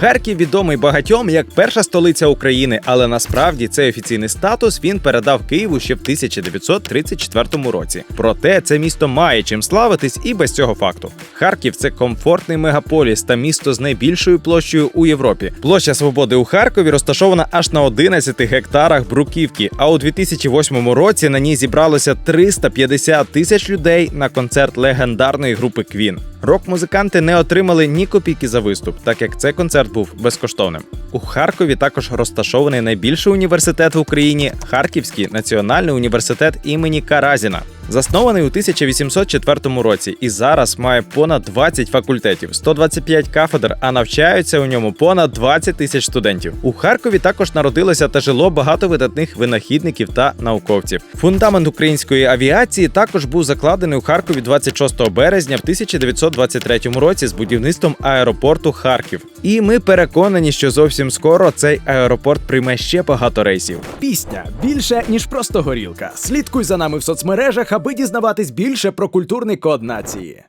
Харків відомий багатьом як перша столиця України, але насправді цей офіційний статус він передав Києву ще в 1934 році. Проте це місто має чим славитись і без цього факту. Харків це комфортний мегаполіс та місто з найбільшою площею у Європі. Площа свободи у Харкові розташована аж на 11 гектарах бруківки. А у 2008 році на ній зібралося 350 тисяч людей на концерт легендарної групи Квін. Рок-музиканти не отримали ні копійки за виступ, так як цей концерт був безкоштовним. У Харкові також розташований найбільший університет в Україні Харківський національний університет імені Каразіна. Заснований у 1804 році і зараз має понад 20 факультетів, 125 кафедр, а навчаються у ньому понад 20 тисяч студентів. У Харкові також народилося та жило багато видатних винахідників та науковців. Фундамент української авіації також був закладений у Харкові 26 березня в 1923 році з будівництвом аеропорту Харків. І ми переконані, що зовсім скоро цей аеропорт прийме ще багато рейсів. Пісня більше ніж просто горілка. Слідкуй за нами в соцмережах, аби дізнаватись більше про культурний код нації.